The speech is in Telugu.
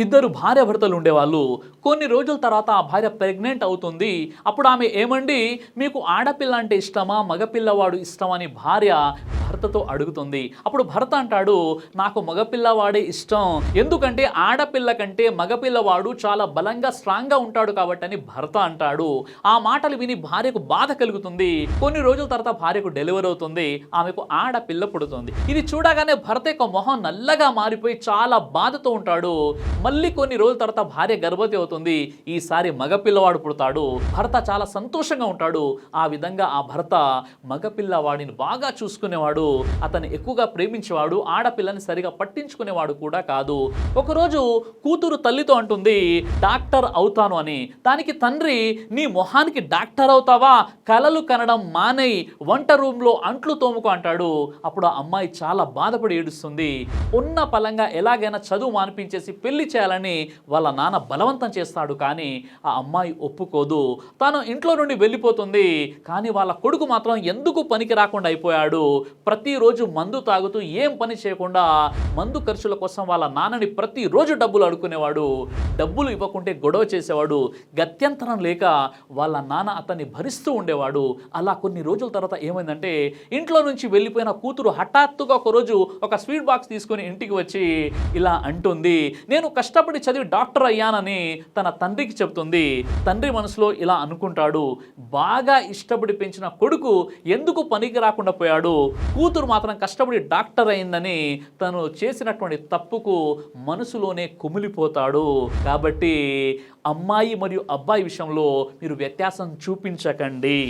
ఇద్దరు భార్య భర్తలు ఉండేవాళ్ళు. కొన్ని రోజుల తర్వాత ఆ భార్య ప్రెగ్నెంట్ అవుతుంది. అప్పుడు ఆమె ఏమండి? మీకు ఆడపిల్ల అంటే ఇష్టమా? మగపిల్లవాడు ఇష్టమా? అని భార్య భర్తతో అడుగుతుంది. అప్పుడు భర్త అంటాడు నాకు మగపిల్లవాడే ఇష్టం. ఎందుకంటే ఆడపిల్ల కంటే మగపిల్లవాడు చాలా బలంగా స్ట్రాంగ్గా ఉంటాడు కాబట్టి అని భర్త అంటాడు. ఆ మాటలు విని భార్యకు బాధ కలుగుతుంది. కొన్ని రోజుల తర్వాత భార్యకు డెలివరీ అవుతుంది. ఆమెకు ఆడపిల్ల పుడుతుంది. ఇది చూడగానే భర్త యొక్క మొహం నల్లగా మారిపోయి చాలా బాధతో ఉంటాడు. మళ్ళీ కొన్ని రోజుల తర్వాత భార్య గర్భవతి అవుతుంది. ఈసారి మగపిల్లవాడు పుడతాడు. భర్త చాలా సంతోషంగా ఉంటాడు. ఆ విధంగా ఆ భర్త మగపిల్లవాడిని బాగా చూసుకునేవాడు. ఉండేవాడు అతను ఎక్కువగా ప్రేమించేవాడు ఆడపిల్లని సరిగా పట్టించుకునేవాడు కూడా కాదు. ఒకరోజు కూతురు తల్లితో అంటుంది డాక్టర్ అవుతాను అని. దానికి తండ్రి నీ మొహానికి డాక్టర్ అవుతావా? కలలు కనడం మానేయి వంట రూమ్లో అంట్లు తోముకు అంటాడు. అప్పుడు ఆ అమ్మాయి చాలా బాధపడి ఏడుస్తుంది. ఉన్న పలంగా ఎలాగైనా చదువు మానిపించేసి పెళ్ళి చేయాలని వాళ్ళ నాన్న బలవంతం చేస్తాడు కానీ ఆ అమ్మాయి ఒప్పుకోదు. తాను ఇంట్లో నుండి వెళ్ళిపోతుంది కానీ వాళ్ళ కొడుకు మాత్రం ఎందుకు పనికి రాకుండా అయిపోయాడు? ప్రతిరోజు మందు తాగుతూ ఏం పని చేయకుండా మందు ఖర్చుల కోసం వాళ్ళ నాన్నని ప్రతిరోజు డబ్బులు అడుక్కునేవాడు డబ్బులు ఇవ్వకుంటే గొడవ చేసేవాడు గత్యంతరం లేక వాళ్ళ నాన్న అతన్ని భరిస్తూ ఉండేవాడు. అలా కొన్ని రోజుల తర్వాత ఏమైందంటే ఇంట్లో నుంచి వెళ్ళిపోయిన కూతురు హఠాత్తుగా ఒకరోజు ఒక స్వీట్ బాక్స్ తీసుకొని ఇంటికి వచ్చి ఇలా అంటుంది నేను కష్టపడి చదివి డాక్టర్ అయ్యానని తన తండ్రికి చెప్తుంది. తండ్రి మనసులో ఇలా అనుకుంటాడు. బాగా ఇష్టపడి పెంచిన కొడుకు ఎందుకు పనికి రాకుండా పోయాడు? కూతురు మాత్రం కష్టపడి డాక్టర్ అయిందని తను చేసినటువంటి తప్పుకు మనసులోనే కుమిలిపోతాడు. కాబట్టి అమ్మాయి మరియు అబ్బాయి విషయంలో మీరు వ్యత్యాసం చూపించకండి.